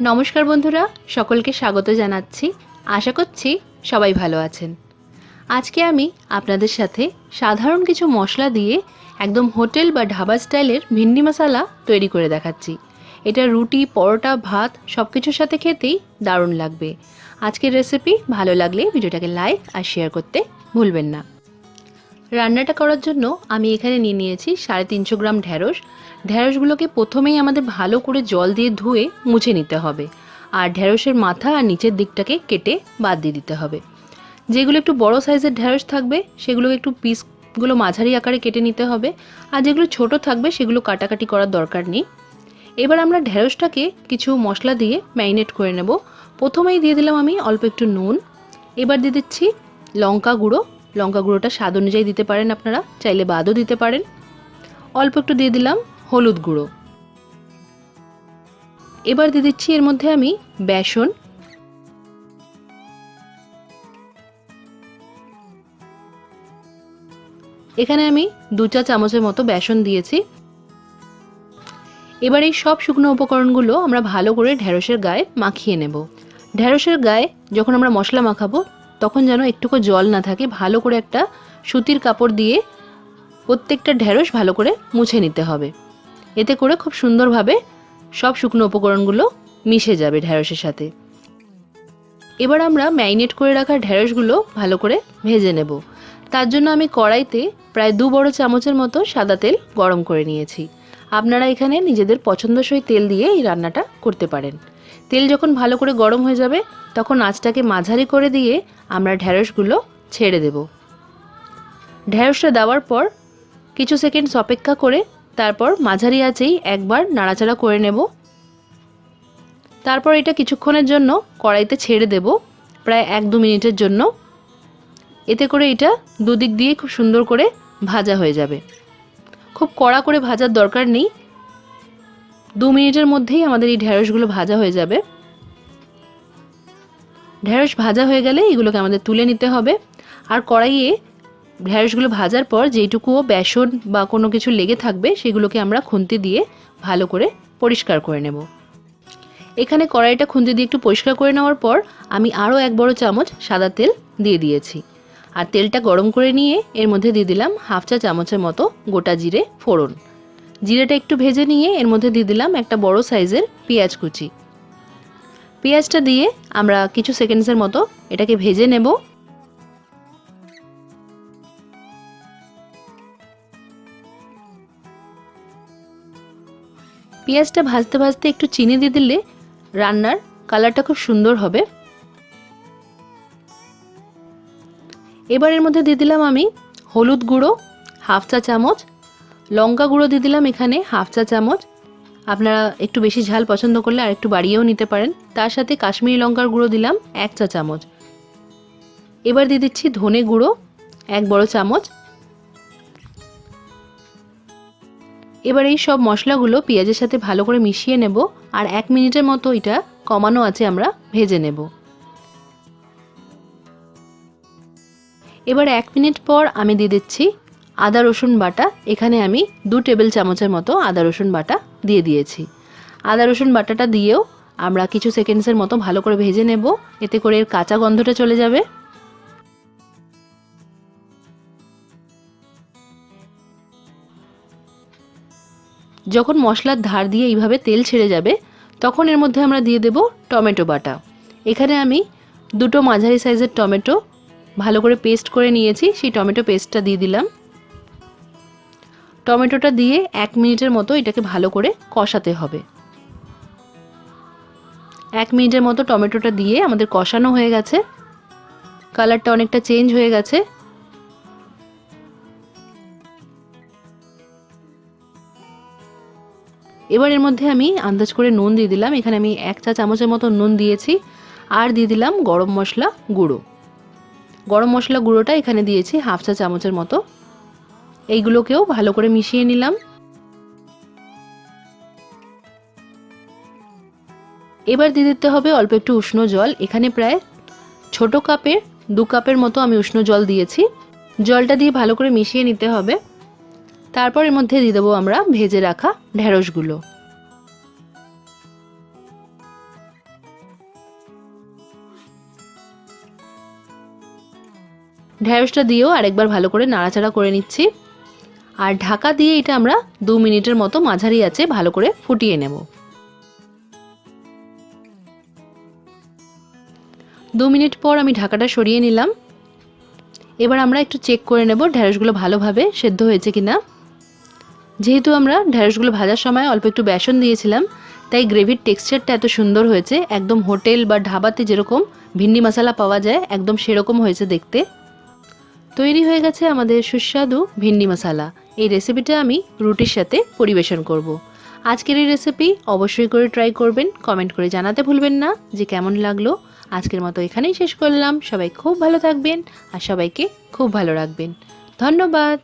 নমস্কার বন্ধুরা, সকলকে স্বাগত জানাচ্ছি। আশা করছি সবাই ভালো আছেন। আজকে আমি আপনাদের সাথে সাধারণ কিছু মশলা দিয়ে একদম হোটেল বা ঢাবা স্টাইলের ভিন্ডি মশলা তৈরি করে দেখাচ্ছি। এটা রুটি, পরোটা, ভাত সব কিছুর সাথে খেতেই দারুণ লাগবে। আজকের রেসিপি ভালো লাগলে ভিডিওটাকে লাইক আর শেয়ার করতে ভুলবেন না। রান্নাটা করার জন্য আমি এখানে নিয়ে নিয়েছি সাড়ে তিনশো গ্রাম ঢ্যাঁড়স ঢ্যাঁড়সগুলোকে প্রথমেই আমাদের ভালো করে জল দিয়ে ধুয়ে মুছে নিতে হবে। আর ঢ্যাঁড়সের মাথা আর নিচের দিকটাকে কেটে বাদ দিয়ে দিতে হবে। যেগুলো একটু বড় সাইজের ঢ্যাঁড়স থাকবে সেগুলো একটু পিসগুলো মাঝারি আকারে কেটে নিতে হবে। আর যেগুলো ছোট থাকবে, সেগুলো কাটাকাটি করার দরকার নেই। এবার আমরা ঢ্যাঁড়সটাকে কিছু মশলা দিয়ে ম্যারিনেট করে নেব। প্রথমেই দিয়ে দিলাম আমি অল্প একটু নুন। এবার দিয়ে দিচ্ছি লঙ্কা গুঁড়ো লঙ্কা গুঁড়োটা স্বাদ অনুযায়ী দিতে পারেন আপনারা, চাইলে বাদও দিতে পারেন। অল্প একটু দিয়ে দিলাম হলুদ গুঁড়ো। এবার দিয়ে দিচ্ছি এর মধ্যে আমি বেসন। এখানে আমি দু চা চামচের মতো বেসন দিয়েছি। এবার এই সব শুকনো উপকরণগুলো আমরা ভালো করে ঢ্যাঁড়সের গায়ে মাখিয়ে নেব। ঢ্যাঁড়সের গায়ে যখন আমরা মশলা মাখাবো তখন যেন একটুকু জল না থাকে, ভালো করে একটা সুতির কাপড় দিয়ে প্রত্যেকটা ঢ্যাঁড়স ভালো করে মুছে নিতে হবে। এতে করে খুব সুন্দরভাবে সব শুকনো উপকরণগুলো মিশে যাবে ঢ্যাঁড়সের সাথে। এবার আমরা ম্যারিনেট করে রাখা ঢ্যাঁড়সগুলো ভালো করে ভেজে নেব। তার জন্য আমি কড়াইতে প্রায় দু বড় চামচের মতো সাদা তেল গরম করে নিয়েছি। আপনারা এখানে নিজেদের পছন্দসই তেল দিয়ে এই রান্নাটা করতে পারেন। তেল যখন ভালো করে গরম হয়ে যাবে, তখন আঁচটাকে মাঝারি করে দিয়ে আমরা ঢ্যাঁড়সগুলো ছেড়ে দেব। ঢ্যাঁড়সটা দেওয়ার পর কিছু সেকেন্ডস অপেক্ষা করে তারপর মাঝারি আঁচেই একবার নাড়াচাড়া করে নেব। তারপর এটা কিছুক্ষণের জন্য কড়াইতে ছেড়ে দেব, প্রায় এক দু মিনিটের জন্য। এতে করে এটা দুদিক দিয়ে খুব সুন্দর করে ভাজা হয়ে যাবে। খুব কড়া করে ভাজার দরকার নেই দু মিনিটের মধ্যেই আমাদের এই ঢ্যাঁড়সগুলো ভাজা হয়ে যাবে। ঢ্যাঁড়স ভাজা হয়ে গেলে এগুলোকে আমাদের তুলে নিতে হবে। আর কড়াইয়ে ঢ্যাঁড়সগুলো ভাজার পর যেটুকুও বেসন বা কোনো কিছু লেগে থাকবে সেগুলোকে আমরা খুন্তি দিয়ে ভালো করে পরিষ্কার করে নেব। এখানে কড়াইটা খুন্তি দিয়ে একটু পরিষ্কার করে নেওয়ার পর আমি আরও এক বড় চামচ সাদা তেল দিয়ে দিয়েছি। আর তেলটা গরম করে নিয়ে এর মধ্যে দিয়ে দিলাম হাফ চা চামচের মতো গোটা জিরে ফোড়ন। জিরেটা একটু ভেজে নিয়ে এর মধ্যে দিয়ে দিলাম একটা বড় সাইজের পেঁয়াজ কুচি। পেঁয়াজটা দিয়ে আমরা কিছু সেকেন্ডসের মতো এটাকে ভেজে নেব। পেঁয়াজটা ভাজতে ভাজতে একটু চিনি দিয়ে দিলে রান্নার কালারটা খুব সুন্দর হবে। এবার এর মধ্যে দিয়ে দিলাম আমি হলুদ গুঁড়ো, হাফ চা চামচ লঙ্কা গুঁড়ো দিয়ে দিলাম এখানে হাফ চা চামচ। আপনারা একটু বেশি ঝাল পছন্দ করলে আর একটু বাড়িয়েও নিতে পারেন। তার সাথে কাশ্মীরি লঙ্কার গুঁড়ো দিলাম এক চা চামচ। এবার দিয়ে দিচ্ছি ধনে গুঁড়ো এক বড় চামচ। এবার এই সব মশলাগুলো পেঁয়াজের সাথে ভালো করে মিশিয়ে নেব আর এক মিনিটের মতো এটা কমানো আছে আমরা ভেজে নেব। এবার এক মিনিট পর আমি দিয়ে দিচ্ছি আদা, রসুন বাটা। এখানে আমি দু টেবিল চামচের মতো আদা, রসুন বাটা দিয়ে দিয়েছি। আদা, রসুন বাটাটা দিয়েও আমরা কিছু সেকেন্ডসের মতো ভালো করে ভেজে নেব। এতে করে এর কাঁচা গন্ধটা চলে যাবে। যখন মশলার ধার দিয়ে এইভাবে তেল ছেড়ে যাবে, তখন এর মধ্যে আমরা দিয়ে দেব টমেটো বাটা। এখানে আমি দুটো মাঝারি সাইজের টমেটো ভালো করে পেস্ট করে নিয়েছি। সেই টমেটো পেস্টটা দিয়ে দিলাম। টমেটোটা দিয়ে এক মিনিটের মতো এটাকে ভালো করে কষাতে হবে। এক মিনিটের মতো টমেটোটা দিয়ে আমাদের কষানো হয়ে গেছে। কালারটা অনেকটা চেঞ্জ হয়ে গেছে। এবার এর মধ্যে আমি আন্দাজ করে নুন দিয়ে দিলাম। এখানে আমি এক চা চামচের মতো নুন দিয়েছি। আর দিয়ে দিলাম গরম মশলা গুঁড়ো। গরম মশলা গুঁড়োটা এখানে দিয়েছি হাফ চা চামচের মতো। এইগুলোকেও ভালো করে মিশিয়ে নিলাম। এবার দিয়ে দিতে হবে অল্প একটু উষ্ণ জল। এখানে প্রায় ছোট কাপের, দু কাপের মতো আমি উষ্ণ জল দিয়েছি। জলটা দিয়ে ভালো করে মিশিয়ে নিতে হবে। তারপর এর মধ্যে দিয়ে দেবো আমরা ভেজে রাখা ঢ্যাঁড়সগুলো ঢ্যাঁড়সটা দিয়েও আরেকবার ভালো করে নাড়াচাড়া করে নিচ্ছি। আর ঢাকা দিয়ে এটা আমরা দু মিনিটের মতো মাঝারি আছে ভালো করে ফুটিয়ে নেব। দু মিনিট পর আমি ঢাকাটা সরিয়ে নিলাম। এবার আমরা একটু চেক করে নেব ঢ্যাঁড়সগুলো ভালোভাবে সেদ্ধ হয়েছে কিনা। যেহেতু আমরা ঢ্যাঁড়সগুলো ভাজার সময় অল্প একটু বেসন দিয়েছিলাম, তাই গ্রেভির টেক্সচারটা এত সুন্দর হয়েছে, একদম হোটেল বা ঢাবাতে যেরকম ভিন্ডি মশলা পাওয়া যায়, একদম সেরকম হয়েছে দেখতে। তৈরি হয়ে গেছে আমাদের সুস্বাদু ভিন্ডি মশালা। এই রেসিপিটা আমি রুটির সাথে পরিবেশন করব। আজকের এই রেসিপি অবশ্যই করে ট্রাই করবেন কমেন্ট করে জানাতে ভুলবেন না। যে কেমন লাগল, আজকের মতো এখানেই শেষ করলাম। সবাই খুব ভালো থাকবেন আর সবাইকে খুব ভালো রাখবেন। ধন্যবাদ!